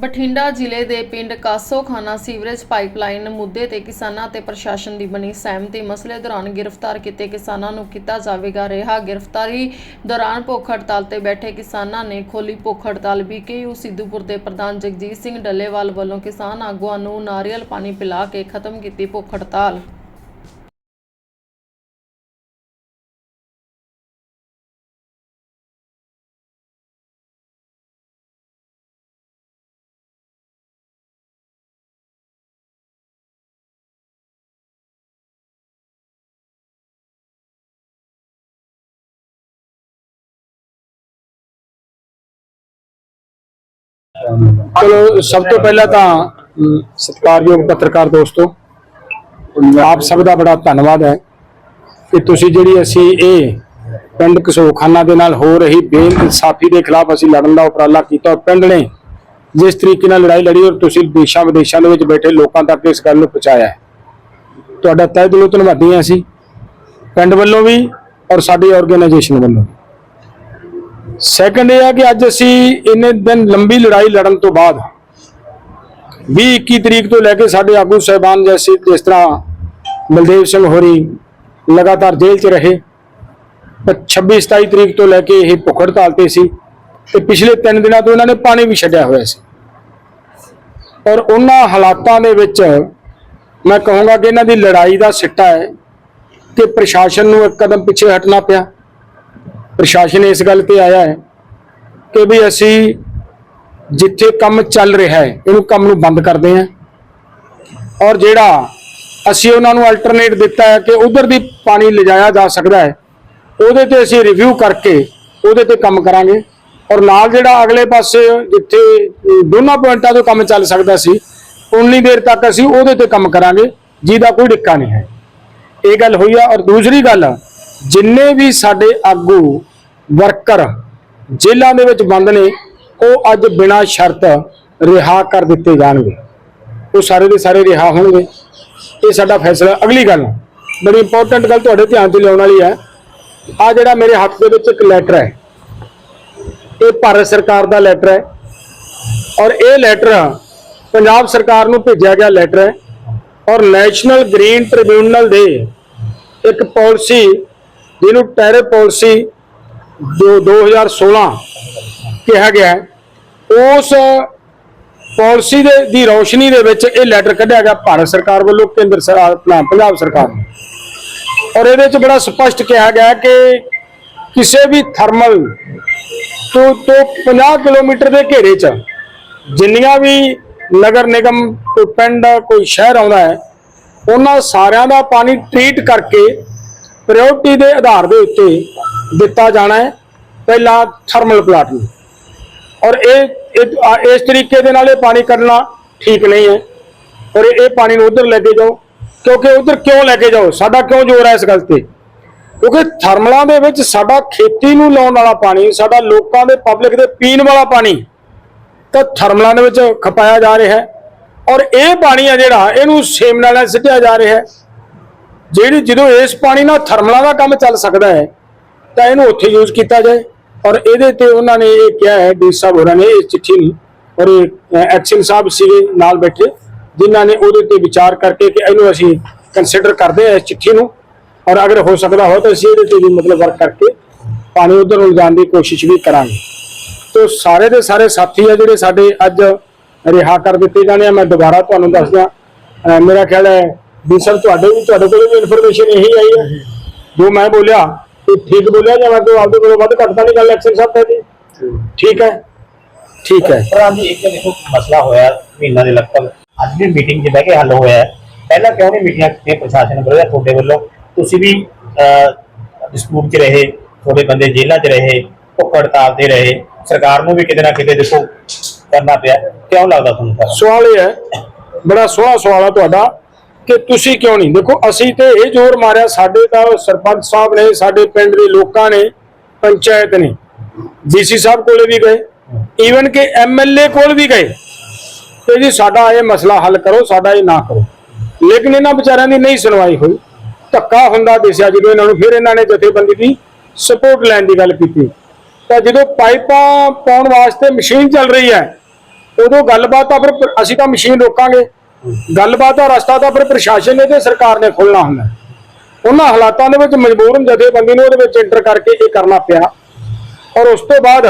ਬਠਿੰਡਾ ਜ਼ਿਲ੍ਹੇ ਦੇ ਪਿੰਡ ਕਾਸੋਖਾਨਾ ਸੀਵਰੇਜ ਪਾਈਪਲਾਈਨ ਮੁੱਦੇ ਤੇ ਕਿਸਾਨਾਂ ਤੇ ਪ੍ਰਸ਼ਾਸਨ ਦੀ ਬਣੀ ਸਹਿਮਤੀ ਮਸਲੇ ਦੌਰਾਨ ਗ੍ਰਿਫਤਾਰ ਕੀਤੇ ਕਿਸਾਨਾਂ ਨੂੰ ਕੀਤਾ ਜਾਵੇਗਾ ਰਿਹਾ। ਗ੍ਰਿਫਤਾਰੀ ਦੌਰਾਨ ਭੁੱਖ ਹੜਤਾਲ ਤੇ ਬੈਠੇ ਕਿਸਾਨਾਂ ਨੇ ਖੋਲੀ ਭੁੱਖ ਹੜਤਾਲ ਬੀਕੇਯੂ ਸਿੱਧੂਪੁਰ ਦੇ ਪ੍ਰਧਾਨ ਜਗਜੀਤ ਸਿੰਘ ਡੱਲੇਵਾਲ ਵੱਲੋਂ ਕਿਸਾਨ ਆਗੂਆਂ ਨੂੰ ਨਾਰੀਅਲ ਪਾਣੀ ਪਿਲਾ ਕੇ ਖਤਮ ਕੀਤੀ ਭੁੱਖ ਹੜਤਾਲ। ਚਲੋ, ਸਭ ਤੋਂ ਪਹਿਲਾਂ ਤਾਂ ਸਤਿਕਾਰਯੋਗ ਪੱਤਰਕਾਰ ਦੋਸਤੋ, ਆਪ ਸਭ ਦਾ ਬੜਾ ਧੰਨਵਾਦ ਹੈ ਕਿ ਤੁਸੀਂ ਜਿਹੜੀ ਅਸੀਂ ਇਹ ਪਿੰਡ ਕਸੋਖਾਨਾ ਦੇ ਨਾਲ ਹੋ ਰਹੀ ਬੇਇਨਸਾਫੀ ਦੇ ਖਿਲਾਫ ਅਸੀਂ ਲੜਨ ਦਾ ਉਪਰਾਲਾ ਕੀਤਾ ਔਰ ਪਿੰਡ ਨੇ ਜਿਸ ਤਰੀਕੇ ਨਾਲ ਲੜਾਈ ਲੜੀ ਔਰ ਤੁਸੀਂ ਦੇਸ਼ਾਂ ਵਿਦੇਸ਼ਾਂ ਦੇ ਵਿੱਚ ਬੈਠੇ ਲੋਕਾਂ ਤੱਕ ਇਸ ਗੱਲ ਨੂੰ ਪਹੁੰਚਾਇਆ ਤੁਹਾਡਾ ਤਹਿ ਦਿਲੋਂ ਧੰਨਵਾਦੀ ਹਾਂ ਅਸੀਂ ਪਿੰਡ ਵੱਲੋਂ ਵੀ ਔਰ ਸਾਡੀ ਆਰਗੇਨਾਈਜੇਸ਼ਨ ਵੱਲੋਂ ਵੀ। ਸੈਕੰਡ ਇਹ ਆ ਕਿ ਅੱਜ ਅਸੀਂ ਇੰਨੇ ਦਿਨ ਲੰਬੀ ਲੜਾਈ ਲੜਨ ਤੋਂ ਬਾਅਦ 20 21 ਤਰੀਕ ਤੋਂ ਲੈ ਕੇ ਸਾਡੇ ਆਗੂ ਸਹਿਬਾਨ ਜੈਸੇ ਜਿਸ ਤਰ੍ਹਾਂ ਬਲਦੇਵ ਸਿੰਘ ਹੋਰੀ ਲਗਾਤਾਰ ਜੇਲ੍ਹ 'ਚ ਰਹੇ। ਪਰ 26 27 ਤਰੀਕ ਤੋਂ ਲੈ ਕੇ ਇਹ ਭੁੱਖ ਹੜਤਾਲ ਤੇ ਸੀ ਤੇ ਪਿਛਲੇ 3 ਦਿਨਾਂ ਤੋਂ ਇਹਨਾਂ ਨੇ ਪਾਣੀ ਵੀ ਛੱਡਿਆ ਹੋਇਆ ਸੀ। ਔਰ ਉਹਨਾਂ ਹਾਲਾਤਾਂ ਦੇ ਵਿੱਚ ਮੈਂ ਕਹੂੰਗਾ ਕਿ ਇਹਨਾਂ ਦੀ ਲੜਾਈ ਦਾ ਸਿੱਟਾ ਹੈ ਕਿ ਪ੍ਰਸ਼ਾਸਨ ਨੂੰ ਇੱਕ ਕਦਮ ਪਿੱਛੇ ਹਟਣਾ ਪਿਆ। ਪ੍ਰਸ਼ਾਸਨ ਇਸ ਗੱਲ ਤੇ ਆਇਆ ਹੈ ਕਿ ਵੀ ਅਸੀਂ ਜਿੱਥੇ ਕੰਮ ਚੱਲ ਰਿਹਾ ਹੈ, ਇਹਨੂੰ ਕੰਮ ਨੂੰ ਬੰਦ ਕਰਦੇ ਹਾਂ। ਔਰ ਜਿਹੜਾ ਅਸੀਂ ਉਹਨਾਂ ਨੂੰ ਅਲਟਰਨੇਟ ਦਿੱਤਾ ਹੈ ਕਿ ਉਧਰ ਦੀ ਪਾਣੀ ਲਿਜਾਇਆ ਜਾ ਸਕਦਾ ਹੈ, ਉਹਦੇ ਤੇ ਅਸੀਂ ਰਿਵਿਊ ਕਰਕੇ ਉਹਦੇ ਤੇ ਕੰਮ ਕਰਾਂਗੇ। ਔਰ ਨਾਲ ਜਿਹੜਾ ਅਗਲੇ ਪਾਸੇ ਜਿੱਥੇ ਦੋਨਾਂ ਪੁਆਇੰਟਾਂ ਤੋਂ ਕੰਮ ਚੱਲ ਸਕਦਾ ਸੀ, ਉਨੀ ਦੇਰ ਤੱਕ ਅਸੀਂ ਉਹਦੇ ਤੇ ਕੰਮ ਕਰਾਂਗੇ, ਜਿਹਦਾ ਕੋਈ ਡਿੱਕਾ ਨਹੀਂ ਹੈ। ਇਹ ਗੱਲ ਹੋਈ ਆ। ਔਰ ਦੂਸਰੀ ਗੱਲ, ਜਿੰਨੇ ਵੀ ਸਾਡੇ ਆਗੂ ਵਰਕਰ ਜੇਲ੍ਹਾਂ ਦੇ ਵਿੱਚ ਬੰਦ ਨੇ, ਉਹ ਅੱਜ ਬਿਨਾਂ ਸ਼ਰਤ ਰਿਹਾ ਕਰ ਦਿੱਤੇ ਜਾਣਗੇ। ਉਹ ਸਾਰੇ ਦੇ ਸਾਰੇ ਰਿਹਾ ਹੋਣਗੇ। ਇਹ ਸਾਡਾ ਫੈਸਲਾ। ਅਗਲੀ ਗੱਲ, ਬੜੀ ਇੰਪੋਰਟੈਂਟ ਗੱਲ ਤੁਹਾਡੇ ਧਿਆਨ 'ਚ ਲਿਆਉਣ ਵਾਲੀ ਹੈ। ਆ ਜਿਹੜਾ ਮੇਰੇ ਹੱਥ ਦੇ ਵਿੱਚ ਇੱਕ ਲੈਟਰ ਹੈ। ਇਹ ਭਾਰਤ ਸਰਕਾਰ ਦਾ ਲੈਟਰ ਹੈ। ਔਰ ਇਹ ਲੈਟਰ ਪੰਜਾਬ ਸਰਕਾਰ ਨੂੰ ਭੇਜਿਆ ਗਿਆ ਲੈਟਰ ਹੈ। ਔਰ ਨੈਸ਼ਨਲ ਗ੍ਰੀਨ ਟ੍ਰਿਬਿਊਨਲ ਦੇ ਇੱਕ ਪਾਲਿਸੀ ਜਿਹਨੂੰ ਟੈਰਿਫ ਪਾਲਿਸੀ ਜੋ 2016 ਕਿਹਾ ਗਿਆ ਉਸ ਪਾਲਿਸੀ ਦੇ, ਦੀ ਰੌਸ਼ਨੀ ਦੇ ਵਿੱਚ ਇਹ ਲੈਟਰ ਕੱਢਿਆ ਗਿਆ ਭਾਰਤ ਸਰਕਾਰ ਵੱਲੋਂ, ਕੇਂਦਰ ਸਰਕਾਰ, ਆਪਣਾ ਪੰਜਾਬ ਸਰਕਾਰ ਨੂੰ ਔਰ ਇਹਦੇ ਵਿੱਚ ਬੜਾ ਸਪਸ਼ਟ ਕਿਹਾ ਗਿਆ ਕਿ ਕਿਸੇ ਵੀ ਥਰਮਲ ਤੋਂ ਤੋਂ 50 ਕਿਲੋਮੀਟਰ ਦੇ ਘੇਰੇ 'ਚ ਜਿੰਨੀਆਂ ਵੀ ਨਗਰ ਨਿਗਮ, ਕੋਈ ਪਿੰਡ, ਕੋਈ ਸ਼ਹਿਰ ਆਉਂਦਾ ਹੈ, ਉਹਨਾਂ ਸਾਰਿਆਂ ਦਾ ਪਾਣੀ ਟ੍ਰੀਟ ਕਰਕੇ ਪ੍ਰਾਇੋਰਟੀ ਦੇ ਆਧਾਰ ਦੇ ਉੱਤੇ ਦਿੱਤਾ ਜਾਣਾ ਹੈ ਪਹਿਲਾਂ ਥਰਮਲ ਪਲਾਟ ਨੂੰ। ਔਰ ਇਹ ਇਸ ਤਰੀਕੇ ਦੇ ਨਾਲ ਇਹ ਪਾਣੀ ਕੱਢਣਾ ਠੀਕ ਨਹੀਂ ਹੈ। ਔਰ ਇਹ ਪਾਣੀ ਨੂੰ ਉਧਰ ਲੈ ਕੇ ਜਾਓ, ਕਿਉਂਕਿ ਉਧਰ ਕਿਉਂ ਲੈ ਕੇ ਜਾਓ? ਸਾਡਾ ਕਿਉਂ ਜ਼ੋਰ ਹੈ ਇਸ ਗੱਲ ਤੇ? ਕਿਉਂਕਿ ਥਰਮਲਾਂ ਦੇ ਵਿੱਚ ਸਾਡਾ ਖੇਤੀ ਨੂੰ ਲਾਉਣ ਵਾਲਾ ਪਾਣੀ, ਸਾਡਾ ਲੋਕਾਂ ਦੇ ਪਬਲਿਕ ਦੇ ਪੀਣ ਵਾਲਾ ਪਾਣੀ, ਤਾਂ ਥਰਮਲਾਂ ਦੇ ਵਿੱਚ ਖਪਾਇਆ ਜਾ ਰਿਹਾ ਹੈ। ਔਰ ਇਹ ਪਾਣੀ ਆ ਜਿਹੜਾ, ਇਹਨੂੰ ਸੇਮ ਨਾਲ ਸਿੱਟਿਆ ਜਾ ਰਿਹਾ ਹੈ। ਜਿਹੜੀ, ਜਦੋਂ ਇਸ ਪਾਣੀ ਨਾਲ ਥਰਮਲਾਂ ਦਾ ਕੰਮ ਚੱਲ ਸਕਦਾ ਹੈ ਤਾਂ ਇਹਨੂੰ ਉੱਥੇ ਯੂਜ਼ ਕੀਤਾ ਜਾਏ। ਔਰ ਇਹਦੇ ਤੇ ਉਹਨਾਂ ਨੇ ਇਹ ਕਿਹਾ ਹੈ, ਡੀ ਸਾਹਿਬ ਹੋਰਾਂ ਨੇ ਇਸ ਚਿੱਠੀ ਨੂੰ, ਔਰ ਇਹ ਐਕਸ਼ਨ ਸਾਹਿਬ ਸੀਗੇ ਨਾਲ ਬੈਠੇ, ਜਿਨ੍ਹਾਂ ਨੇ ਉਹਦੇ ਤੇ ਵਿਚਾਰ ਕਰਕੇ ਕਿ ਇਹਨੂੰ ਅਸੀਂ ਕੰਸੀਡਰ ਕਰਦੇ ਹਾਂ ਇਸ ਚਿੱਠੀ ਨੂੰ। ਔਰ ਅਗਰ ਹੋ ਸਕਦਾ ਹੋ ਤਾਂ ਅਸੀਂ ਇਹਦੇ ਤੇ ਵੀ ਮਤਲਬ ਵਰਕ ਕਰਕੇ ਪਾਣੀ ਉਧਰ ਨੂੰ ਲਿਜਾਣ ਦੀ ਕੋਸ਼ਿਸ਼ ਵੀ ਕਰਾਂਗੇ। ਤੋ ਸਾਰੇ ਦੇ ਸਾਰੇ ਸਾਥੀ ਆ ਜਿਹੜੇ ਸਾਡੇ ਅੱਜ ਰਿਹਾ ਕਰ ਦਿੱਤੇ ਜਾਣੇ ਆ, ਮੈਂ ਦੁਬਾਰਾ ਤੁਹਾਨੂੰ ਦੱਸਦਾ ਮੇਰਾ ਖਿਆਲ ਹੈ ਵੀ ਸਰ ਤੁਹਾਡੇ ਵੀ, ਤੁਹਾਡੇ ਕੋਲ ਵੀ ਇਨਫੋਰਮੇਸ਼ਨ ਇਹੀ ਆਈ ਹੈ। ਜੋ ਮੈਂ ਬੋਲਿਆ ਇਹ ਠੀਕ ਬੋਲਿਆ ਜਾਂ ਮੈਂ ਕੋਈ ਆਪਦੇ ਕੋਲੋਂ ਵੱਧ ਘੱਟ ਤਾਂ ਨਹੀਂ ਗੱਲ ਐਕਸ਼ਨ ਸਾਹਿਬ ਕਹਿੰਦੇ ਠੀਕ ਹੈ। ਠੀਕ ਹੈ। ਪ੍ਰਧਾਨ ਜੀ ਇੱਕ ਦੇਖੋ ਮਸਲਾ ਹੋਇਆ ਮਹੀਨਾ ਦੇ ਲਗਭਗ। ਅੱਜ ਵੀ ਮੀਟਿੰਗ 'ਚ ਬਹਿ ਕੇ ਹੱਲ ਹੋਇਆ। ਪਹਿਲਾਂ ਕਿਉਂ ਨਹੀਂ ਮੀਟਿੰਗਾਂ ਕੀਤੀਆਂ ਪ੍ਰਸ਼ਾਸਨ ਵੱਲੋਂ ਜਾਂ ਤੁਹਾਡੇ ਵੱਲੋਂ? ਤੁਸੀਂ ਵੀ ਡਿਸਪਿਊਟ 'ਚ ਰਹੇ ਤੁਹਾਡੇ ਬੰਦੇ ਜੇਲ੍ਹਾਂ 'ਚ ਰਹੇ ਭੁੱਖ ਹੜਤਾਲ ਤੇ ਰਹੇ। ਸਰਕਾਰ ਨੂੰ ਵੀ ਕਿਤੇ ਨਾ ਕਿਤੇ ਦੇਖੋ ਕਰਨਾ ਪਿਆ। ਕਿਉਂ ਲੱਗਦਾ ਤੁਹਾਨੂੰ ਤਾਂ ਸਵਾਲ ਇਹ ਹੈ ਬੜਾ ਸੋਹਣਾ ਸਵਾਲ ਹੈ ਤੁਹਾਡਾ। ਕਿ ਤੁਸੀਂ ਕਿਉਂ ਨਹੀਂ? ਦੇਖੋ, ਅਸੀਂ ਤੇ ਇਹ ਜ਼ੋਰ ਮਾਰਿਆ, ਸਾਡੇ ਤਾਂ ਸਰਪੰਚ ਸਾਹਿਬ ਨੇ, ਸਾਡੇ ਪਿੰਡ ਦੇ ਲੋਕਾਂ ਨੇ, ਪੰਚਾਇਤ ਨੇ, ਡੀਸੀ ਸਾਹਿਬ ਕੋਲੇ ਵੀ ਗਏ ਈਵਨ ਕਿ ਐਮਐਲਏ ਕੋਲ ਵੀ ਗਏ। ਤੇ ਜੀ ਸਾਡਾ ਇਹ ਮਸਲਾ ਹੱਲ ਕਰੋ, ਸਾਡਾ ਇਹ ਨਾ ਕਰੋ। ਲੇਕਿਨ ਇਹਨਾਂ ਵਿਚਾਰਿਆਂ ਦੀ ਨਹੀਂ ਸੁਣਵਾਈ ਹੋਈ। ਧੱਕਾ ਹੁੰਦਾ ਦਿਸਿਆ ਜਦੋਂ ਇਹਨਾਂ ਨੂੰ ਫਿਰ ਇਹਨਾਂ ਨੇ ਜਥੇਬੰਦੀ ਦੀ ਸਪੋਰਟ ਲੈਣ ਦੀ ਗੱਲ ਕੀਤੀ। ਤਾਂ ਜਦੋਂ ਪਾਈਪਾਂ ਪਾਉਣ ਵਾਸਤੇ ਮਸ਼ੀਨ ਚੱਲ ਰਹੀ ਹੈ, ਉਦੋਂ ਗੱਲਬਾਤ ਤਾਂ ਫਿਰ ਅਸੀਂ ਤਾਂ ਮਸ਼ੀਨ ਰੋਕਾਂਗੇ। ਗੱਲਬਾਤ ਦਾ ਰਸਤਾ ਤਾਂ ਫਿਰ ਪ੍ਰਸ਼ਾਸਨ ਨੇ ਤੇ ਸਰਕਾਰ ਨੇ ਖੋਲਣਾ ਹੁੰਦਾ। ਉਹਨਾਂ ਹਾਲਾਤਾਂ ਦੇ ਵਿੱਚ ਮਜਬੂਰਨ ਜਥੇਬੰਦੀ ਨੂੰ ਉਹਦੇ ਵਿੱਚ ਐਂਟਰ ਕਰਕੇ ਇਹ ਕਰਨਾ ਪਿਆ। ਔਰ ਉਸ ਤੋਂ ਬਾਅਦ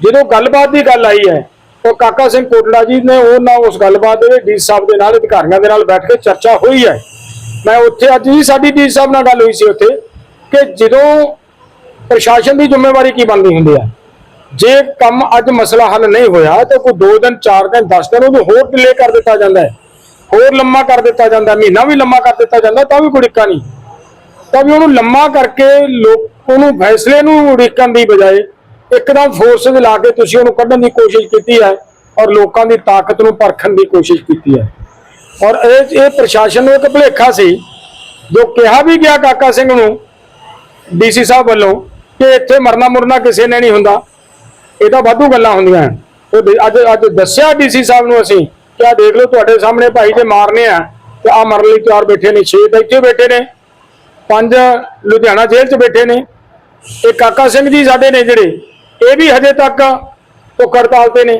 ਜਦੋਂ ਗੱਲਬਾਤ ਦੀ ਗੱਲ ਆਈ ਹੈ, ਉਹ ਕਾਕਾ ਸਿੰਘ ਕੋਟੜਾ ਜੀ ਨੇ ਉਹਨਾਂ ਉਸ ਗੱਲਬਾਤ ਦੇ ਡੀ ਸਾਹਿਬ ਦੇ ਨਾਲ, ਅਧਿਕਾਰੀਆਂ ਦੇ ਨਾਲ ਬੈਠ ਕੇ ਚਰਚਾ ਹੋਈ ਹੈ। ਮੈਂ ਉੱਥੇ ਅੱਜ ਵੀ ਸਾਡੀ ਡੀ ਸਾਹਿਬ ਨਾਲ ਗੱਲ ਹੋਈ ਸੀ ਉੱਥੇ ਕਿ ਜਦੋਂ ਪ੍ਰਸ਼ਾਸਨ ਦੀ ਜ਼ਿੰਮੇਵਾਰੀ ਕੀ ਬਣਦੀ ਹੁੰਦੀ ਹੈ? ਜੇ ਕੰਮ ਅੱਜ ਮਸਲਾ ਹੱਲ ਨਹੀਂ ਹੋਇਆ ਤਾਂ ਕੋਈ 2 ਦਿਨ 4 ਦਿਨ 10 ਦਿਨ ਉਹਨੂੰ ਹੋਰ ਡਿਲੇ ਕਰ ਦਿੱਤਾ ਜਾਂਦਾ ਹੈ। ਹੋਰ ਲੰਮਾ ਕਰ ਦਿੱਤਾ ਜਾਂਦਾ, ਮਹੀਨਾ ਵੀ ਲੰਮਾ ਕਰ ਦਿੱਤਾ ਜਾਂਦਾ, ਤਾਂ ਵੀ ਕੋਈ ਦਿੱਕਤ ਨਹੀਂ। ਤਾਂ ਵੀ ਉਹਨੂੰ ਲੰਮਾ ਕਰਕੇ ਲੋਕ ਉਹਨੂੰ ਫੈਸਲੇ ਨੂੰ ਉਡੀਕਣ ਦੀ ਬਜਾਏ ਇੱਕਦਮ ਫੋਰਸਸ ਲਾ ਕੇ ਤੁਸੀਂ ਉਹਨੂੰ ਕੱਢਣ ਦੀ ਕੋਸ਼ਿਸ਼ ਕੀਤੀ ਹੈ ਔਰ ਲੋਕਾਂ ਦੀ ਤਾਕਤ ਨੂੰ ਪਰਖਣ ਦੀ ਕੋਸ਼ਿਸ਼ ਕੀਤੀ ਹੈ। ਔਰ ਇਹ ਇਹ ਪ੍ਰਸ਼ਾਸਨ ਨੂੰ ਇੱਕ ਭੁਲੇਖਾ ਸੀ, ਜੋ ਕਿਹਾ ਵੀ ਗਿਆ ਕਾਕਾ ਸਿੰਘ ਨੂੰ, ਡੀਸੀ ਸਾਹਿਬ ਵੱਲੋਂ, ਕਿ ਇੱਥੇ ਮਰਨਾ ਮੁਰਨਾ ਕਿਸੇ ਨੇ ਨਹੀਂ ਹੁੰਦਾ। ਇਹ ਤਾਂ ਵਾਧੂ ਗੱਲਾਂ ਹੁੰਦੀਆਂ। ਉਹ ਦੇ- ਅੱਜ ਅੱਜ ਦੱਸਿਆ ਡੀਸੀ ਸਾਹਿਬ ਨੂੰ ਅਸੀਂ ਕਿ ਆ ਦੇਖ ਲਓ ਤੁਹਾਡੇ ਸਾਹਮਣੇ ਭਾਈ ਜੇ ਮਾਰਨੇ ਆ ਤੇ ਆ ਮਰਨ ਲਈ ਚਾਰ ਬੈਠੇ ਨੇ ਛੇ ਤਾਂ ਇੱਥੇ ਬੈਠੇ ਨੇ ਪੰਜ ਲੁਧਿਆਣਾ ਜੇਲ੍ਹ 'ਚ ਬੈਠੇ ਨੇ ਇਹ ਕਾਕਾ ਸਿੰਘ ਜੀ ਸਾਡੇ ਨੇ ਜਿਹੜੇ ਇਹ ਵੀ ਹਜੇ ਤੱਕ ਭੁੱਖ ਹੜਤਾਲ ਤੇ ਨੇ।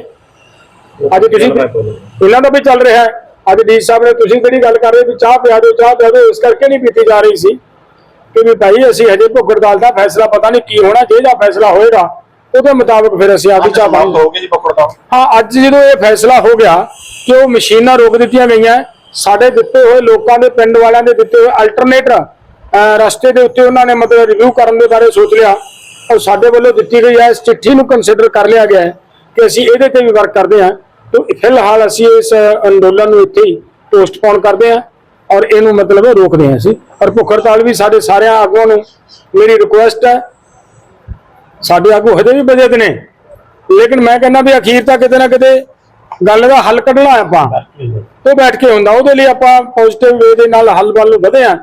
ਅੱਜ ਤੁਸੀਂ ਇਹਨਾਂ ਦਾ ਵੀ ਚੱਲ ਰਿਹਾ ਹੈ। ਅੱਜ ਡੀ ਸਾਹਿਬ ਨੇ ਤੁਸੀਂ ਜਿਹੜੀ ਗੱਲ ਕਰ ਰਹੇ ਵੀ ਚਾਹ ਪਿਆ ਦਿਓ ਚਾਹ ਪਿਆ ਦਿਓ ਇਸ ਕਰਕੇ ਨਹੀਂ ਪੀਤੀ ਜਾ ਰਹੀ ਸੀ। ਕਿ ਵੀ ਭਾਈ ਅਸੀਂ ਹਜੇ ਭੁੱਖ ਹੜਤਾਲ ਦਾ ਫੈਸਲਾ ਪਤਾ ਨਹੀਂ ਕੀ ਹੋਣਾ ਜਿਹਦਾ ਫੈਸਲਾ ਹੋਏਗਾ ਉਹਦੇ ਮੁਤਾਬਕ ਫਿਰ ਅਸੀਂ ਆਪੀ ਚਾਹ ਜੀ ਦਾ ਹਾਂ ਅੱਜ ਜਦੋਂ ਇਹ ਫੈਸਲਾ ਹੋ ਗਿਆ ਕਿ ਉਹ ਮਸ਼ੀਨਾਂ ਰੋਕ ਦਿੱਤੀਆਂ ਗਈਆਂ। ਸਾਡੇ ਦਿੱਤੇ ਹੋਏ ਲੋਕਾਂ ਦੇ, ਪਿੰਡ ਵਾਲਿਆਂ ਦੇ ਦਿੱਤੇ ਹੋਏ ਅਲਟਰਨੇਟਰ ਰਸਤੇ ਦੇ ਉੱਤੇ ਉਹਨਾਂ ਨੇ ਮਤਲਬ ਰਿਵਿਊ ਕਰਨ ਦੇ ਬਾਰੇ ਸੋਚ ਲਿਆ। ਔਰ ਸਾਡੇ ਵੱਲੋਂ ਦਿੱਤੀ ਗਈ ਹੈ, ਇਸ ਚਿੱਠੀ ਨੂੰ ਕੰਸੀਡਰ ਕਰ ਲਿਆ ਗਿਆ ਹੈ ਕਿ ਅਸੀਂ ਇਹਦੇ ਤੇ ਵੀ ਵਰਕ ਕਰਦੇ ਹਾਂ। ਤੇ ਫਿਲਹਾਲ ਅਸੀਂ ਇਸ ਅੰਦੋਲਨ ਨੂੰ ਇੱਥੇ ਹੀ ਪੋਸਟਪੋਨ ਕਰਦੇ ਹਾਂ ਔਰ ਇਹਨੂੰ ਮਤਲਬ ਰੋਕਦੇ ਹਾਂ ਅਸੀਂ। ਔਰ ਭੁੱਖ ਹੜਤਾਲ ਵੀ ਸਾਡੇ ਸਾਰਿਆਂ ਆਗੂਆਂ ਨੂੰ ਮੇਰੀ ਰਿਕੁਐਸਟ ਹੈ। ਸਾਡੇ ਆਗੂ ਹਜੇ ਵੀ ਬਜਟ ਨੇ। ਲੇਕਿਨ ਮੈਂ ਕਹਿੰਦਾ ਵੀ ਅਖੀਰ ਤੱਕ ਕਿਤੇ ਨਾ ਕਿਤੇ ਗੱਲ ਦਾ ਹੱਲ ਕੱਢਣਾ ਆਪਾਂ। ਉਹ ਬੈਠ ਕੇ ਹੁੰਦਾ। ਉਹਦੇ ਲਈ ਆਪਾਂ ਪੋਜ਼ਿਟਿਵ ਵੇ ਦੇ ਨਾਲ ਹੱਲ ਵੱਲ ਵਧੇ ਆ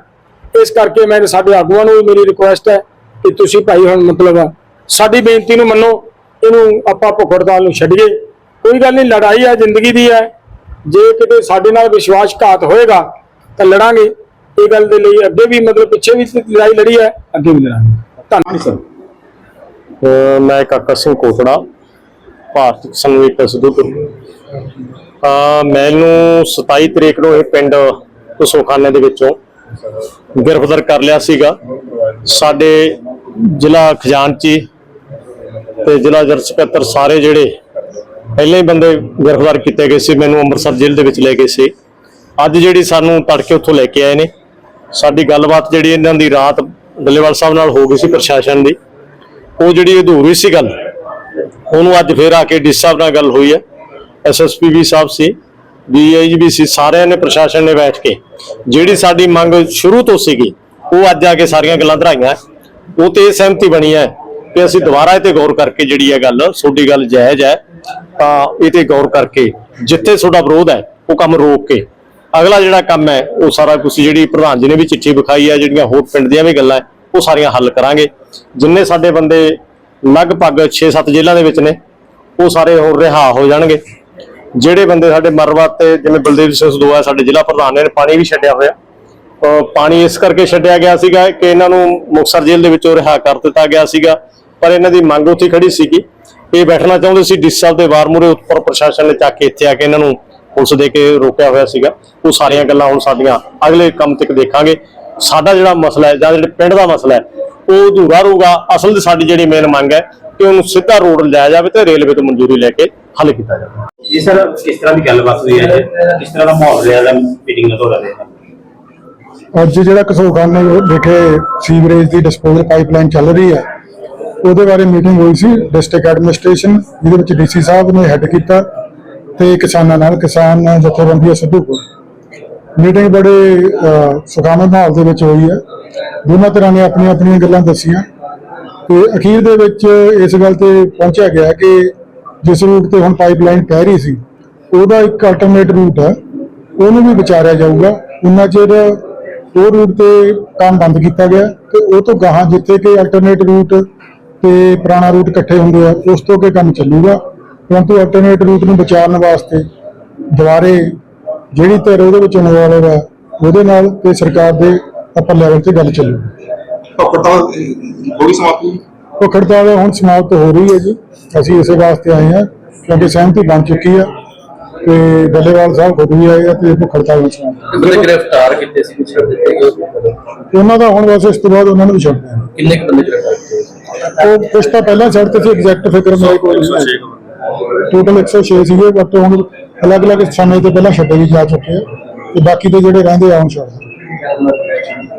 ਇਸ ਕਰਕੇ ਮੈਂ ਸਾਡੇ ਆਗੂਆਂ ਨੂੰ ਮੇਰੀ ਰਿਕੁਐਸਟ ਹੈ ਕਿ ਤੁਸੀਂ ਭਾਈ ਹੁਣ ਮਤਲਬ ਸਾਡੀ ਬੇਨਤੀ ਨੂੰ ਮੰਨੋ। ਇਹਨੂੰ ਆਪਾਂ ਭੁੱਖ ਨੂੰ ਛੱਡੀਏ। ਕੋਈ ਗੱਲ ਨਹੀਂ, ਲੜਾਈ ਹੈ, ਜ਼ਿੰਦਗੀ ਦੀ ਹੈ। ਜੇ ਕਿਤੇ ਸਾਡੇ ਨਾਲ ਵਿਸ਼ਵਾਸਘਾਤ ਹੋਏਗਾ, ਤਾਂ ਲੜਾਂਗੇ। ਇਹ ਗੱਲ ਦੇ ਲਈ ਅੱਗੇ ਵੀ ਮਤਲਬ ਪਿੱਛੇ ਵੀ ਲੜਾਈ ਲੜੀ ਹੈ। ਅੱਗੇ ਵੀ ਲੜਾਂਗੇ। ਧੰਨਵਾਦ ਸਰ। ਮੈਂ ਕਾਕਾ ਸਿੰਘ ਕੋਟੜਾ, ਭਾਰਤ ਕਿਸਾਨ ਮੋਰਚਾ ਸਿੱਧੂਪੁਰ ਮੈਨੂੰ 27 ਤਰੀਕ ਨੂੰ ਇਹ ਪਿੰਡ ਕੁਸੋਖਾਨੇ ਦੇ ਵਿੱਚੋਂ ਗ੍ਰਿਫਤਾਰ ਕਰ ਲਿਆ ਸੀਗਾ। ਸਾਡੇ ਜ਼ਿਲ੍ਹਾ ਖਜ਼ਾਨਚੀ ਤੇ ਜ਼ਿਲ੍ਹਾ ਜਰ ਸਕੱਤਰ ਸਾਰੇ ਜਿਹੜੇ ਪਹਿਲੇ ਹੀ ਬੰਦੇ ਗ੍ਰਿਫਤਾਰ ਕੀਤੇ ਗਏ ਸੀ, ਮੈਨੂੰ ਅੰਮ੍ਰਿਤਸਰ ਜੇਲ੍ਹ ਦੇ ਵਿੱਚ ਲੈ ਗਏ ਸੀ। ਅੱਜ ਜਿਹੜੀ ਸਾਨੂੰ ਤੜਕੇ ਉੱਥੋਂ ਲੈ ਕੇ ਆਏ ਨੇ, ਸਾਡੀ ਗੱਲਬਾਤ ਜਿਹੜੀ ਇਹਨਾਂ ਦੀ ਰਾਤ ਡੱਲੇਵਾਲ ਸਾਹਿਬ ਨਾਲ ਹੋ ਗਈ ਸੀ ਪ੍ਰਸ਼ਾਸਨ ਦੀ, ਉਹ ਜਿਹੜੀ ਅਧੂਰੀ ਸੀ ਗੱਲ, ਉਹਨੂੰ ਅੱਜ ਫੇਰ ਆ ਕੇ ਡੀ ਸਾਹਿਬ ਨਾਲ ਗੱਲ ਹੋਈ ਹੈ। ਐਸਐਸਪੀ ਵੀ ਸਾਹਿਬ ਸੀ ਡੀਆਈਜੀਬੀ ਸੀ, ਸਾਰਿਆਂ ਨੇ ਪ੍ਰਸ਼ਾਸਨ ਨੇ ਬੈਠ ਕੇ ਜਿਹੜੀ ਸਾਡੀ ਮੰਗ ਸ਼ੁਰੂ ਤੋਂ ਸੀਗੀ, ਉਹ ਅੱਜ ਆ ਕੇ ਸਾਰੀਆਂ ਗੱਲਾਂ ਧਰਾਈਆਂ। ਉਹ ਤੇ ਇਹ ਸਹਿਮਤੀ ਬਣੀ ਹੈ ਕਿ ਅਸੀਂ ਦੁਬਾਰਾ ਇਹ ਤੇ ਗੌਰ ਕਰਕੇ ਜਿਹੜੀ ਹੈ ਗੱਲ, ਤੁਹਾਡੀ ਗੱਲ ਜਾਇਜ਼ ਹੈ, ਤਾਂ ਇਹ ਤੇ ਗੌਰ ਕਰਕੇ ਜਿੱਥੇ ਤੁਹਾਡਾ ਵਿਰੋਧ ਹੈ, ਉਹ ਕੰਮ ਰੋਕ ਕੇ। ਅਗਲਾ ਜਿਹੜਾ ਕੰਮ ਹੈ, ਉਹ ਸਾਰਾ ਕੁਝ ਜਿਹੜੀ ਪ੍ਰਧਾਨ ਜੀ ਨੇ ਵੀ ਚਿੱਠੀ ਵਿਖਾਈ ਹੈ, ਜਿਹੜੀਆਂ ਹੋਰ ਪਿੰਡ ਦੀਆਂ ਵੀ ਗੱਲਾਂ ਉਹ ਸਾਰੀਆਂ ਹੱਲ ਕਰਾਂਗੇ। ਜਿੰਨੇ ਸਾਡੇ ਬੰਦੇ ਲਗਭਗ 6-7 ਜ਼ਿਲ੍ਹਿਆਂ ਦੇ ਵਿੱਚ ਨੇ, ਉਹ ਸਾਰੇ ਹੋਰ ਰਿਹਾ ਹੋ ਜਾਣਗੇ। ਜਿਹੜੇ ਬੰਦੇ ਸਾਡੇ ਮਰਵਤ ਤੇ ਜਿਵੇਂ ਬਲਦੇਵ ਸਿੰਘ ਸਦੋਆ ਸਾਡੇ ਜ਼ਿਲ੍ਹਾ ਪ੍ਰਧਾਨ ਨੇ ਪਾਣੀ ਵੀ ਛੱਡਿਆ ਹੋਇਆ। ਪਾਣੀ ਇਸ ਕਰਕੇ ਛੱਡਿਆ ਗਿਆ ਸੀਗਾ ਕਿ ਇਹਨਾਂ ਨੂੰ ਮੁਕਤਸਰ ਜੇਲ੍ਹ ਦੇ ਵਿੱਚੋਂ ਰਿਹਾ ਕਰ ਦਿੱਤਾ ਗਿਆ ਸੀਗਾ। ਪਰ ਇਹਨਾਂ ਦੀ ਮੰਗ ਉੱਥੇ ਖੜੀ ਸੀਗੀ। ਇਹ ਬੈਠਣਾ ਚਾਹੁੰਦੇ ਸੀ, ਡੀ ਸਾਹਿਬ ਦੇ ਵਾਰ ਮੂਹਰੇ ਉੱਪਰ ਪ੍ਰਸ਼ਾਸਨ ਨੇ ਚੱਕ ਕੇ ਇੱਥੇ ਆ ਕੇ ਇਹਨਾਂ ਨੂੰ ਪੁਲਿਸ ਦੇ ਕੇ ਰੋਕਿਆ ਹੋਇਆ ਸੀਗਾ। ਉਹ ਸਾਰੀਆਂ ਗੱਲਾਂ ਹੁਣ ਸਾਡੀਆਂ ਅਗਲੇ ਕੰਮ ਤੱਕ ਦੇਖਾਂਗੇ। ਸਾਡਾ ਜਿਹੜਾ ਮਸਲਾ ਹੈ ਜਾਂ ਜਿਹੜੇ ਪਿੰਡ ਦਾ ਮਸਲਾ ਹੈ, ਉਹ ਅਧੂਰਾ ਰਹੂਗਾ। ਅਸਲ ਦੀ ਸਾਡੀ ਜਿਹੜੀ ਮੇਨ ਮੰਗ ਹੈ ਕਿ ਉਹਨੂੰ ਸਿੱਧਾ ਰੋਡ ਲਿਆਇਆ ਜਾਵੇ ਤੇ ਰੇਲਵੇ ਤੋਂ ਮਨਜ਼ੂਰੀ ਲੈ ਕੇ ਹੱਲ ਕੀਤਾ ਜਾਵੇ। ਜੀ ਸਰ ਕਿਸ ਤਰ੍ਹਾਂ ਦੀ ਗੱਲਬਾਤ ਹੋਈ ਹੈ ਕਿਸ ਤਰ੍ਹਾਂ ਦਾ ਮਾਹੌਲ ਰਿਹਾ ਦਾ ਮੀਟਿੰਗ ਦਾ ਦੌਰਾ ਰਿਹਾ ਅੱਜ ਜਿਹੜਾ ਕਸੋਖਾਨੇ ਵਿਖੇ ਸੀਵਰੇਜ ਦੀ ਡਿਸਪੋਜ਼ਲ ਪਾਈਪਲਾਈਨ ਚੱਲ ਰਹੀ ਹੈ। ਉਹਦੇ ਬਾਰੇ ਮੀਟਿੰਗ ਹੋਈ ਸੀ ਡਿਸਟ੍ਰਿਕਟ ਐਡਮਿਨਿਸਟ੍ਰੇਸ਼ਨ ਜਿਹਦੇ ਵਿੱਚ ਡੀਸੀ ਸਾਹਿਬ ਨੇ ਹੈੱਡ ਕੀਤਾ ਤੇ ਕਿਸਾਨਾਂ ਨਾਲ ਕਿਸਾਨ ਜਥੇਬੰਦੀ ਸਿੱਧੂਪੁਰ ਮੀਟਿੰਗ ਬੜੇ ਅਹ, ਸੁਖਾਵੇਂ ਮਾਹੌਲ ਦੇ ਵਿੱਚ ਹੋਈ ਹੈ। ਦੋਨਾਂ ਤਰ੍ਹਾਂ ਨੇ ਆਪਣੀਆਂ ਆਪਣੀਆਂ ਗੱਲਾਂ ਦੱਸੀਆਂ। ਤੇ ਅਖੀਰ ਦੇ ਵਿੱਚ ਇਸ ਗੱਲ ਤੇ ਪਹੁੰਚਿਆ ਗਿਆ ਕਿ ਜਿਸ ਰੂਟ ਤੇ ਹੁਣ ਪਾਈਪਲਾਈਨ ਪੈ ਰਹੀ ਸੀ, ਉਹਦਾ ਇੱਕ ਅਲਟਰਨੇਟ ਰੂਟ ਹੈ, ਉਹਨੂੰ ਵੀ ਵਿਚਾਰਿਆ ਜਾਊਗਾ। ਉਹਨਾਂ ਚਿਰ ਉਹ ਰੂਟ ਤੇ ਕੰਮ ਬੰਦ ਕੀਤਾ ਗਿਆ ਤੇ ਉਹ ਤੋਂ ਗਾਹਾਂ ਜਿੱਥੇ ਕਿ ਅਲਟਰਨੇਟ ਰੂਟ ਤੇ ਪੁਰਾਣਾ ਰੂਟ ਇਕੱਠੇ ਹੁੰਦੇ ਆ, ਉਸ ਤੋਂ ਕੇ ਕੰਮ ਚੱਲੂਗਾ। ਪਰੰਤੂ ਅਲਟਰਨੇਟ ਰੂਟ ਨੂੰ ਬਚਾਉਣ ਵਾਸਤੇ ਦੁਬਾਰੇ ਜਿਹੜੀ ਧਿਰ ਉਹਦੇ ਵਿੱਚ ਇਨਵੋਲਵ ਹੈ ਉਹਦੇ ਨਾਲ ਤੇ ਸਰਕਾਰ ਦੇ ਅੱਪਰ ਲੈਵਲ ਤੇ ਗੱਲ ਚੱਲੂਗੀ। ਹੜਤਾਲ ਹੋਈ ਸਮਾਪਤੀ ਉਹ ਹੜਤਾਲ ਹੁਣ ਸਮਾਪਤ ਹੋ ਰਹੀ ਹੈ ਜੀ। ਅਸੀਂ ਇਸੇ ਵਾਸਤੇ ਆਏ ਹਾਂ ਕਿਉਂਕਿ ਸਹਿਮਤੀ ਬਣ ਚੁੱਕੀ ਹੈ ਤੇ ਡੱਲੇਵਾਲ ਸਾਹਿਬ ਖੁਦ ਵੀ ਆਏ ਆ ਤੇ ਭੁੱਖ ਹੜਤਾਲ ਵਿੱਚ ਬੰਦੇ ਗ੍ਰਿਫਤਾਰ ਕੀਤੇ ਸੀ? ਛੱਡ ਦਿੱਤੇ ਗਏ ਉਹਨਾਂ ਦਾ ਹੁਣ ਵੈਸੇ ਇਸ ਤੋਂ ਬਾਅਦ ਉਹਨਾਂ ਨੂੰ ਵੀ ਛੱਡ ਦਿਆਂਗੇ ਕਿੰਨੇ ਬੰਦੇ ਗ੍ਰਿਫਤਾਰ ਕੀਤੇ ਉਹ ਕੁਛ ਤਾਂ ਪਹਿਲਾਂ ਛੱਡ ਤੇ ਸੀ ਐਗਜ਼ੈਕਟ ਫਿਗਰ ਮੇਰੇ ਕੋਲ ਨਹੀਂ ਹੈ। ਟੋਟਲ 106 ਸੀਗੇ ਬਟ ਹੁਣ ਅਲੱਗ-ਅਲੱਗ ਸਮੇਂ ਤੋਂ ਪਹਿਲਾਂ ਛੱਡੇ ਵੀ ਜਾ ਚੁੱਕੇ ਆ ਤੇ ਬਾਕੀ ਦੇ ਜਿਹੜੇ ਰਹਿੰਦੇ ਆ ਹੁਣ ਛੱਡ ਦਿੱਤੇ।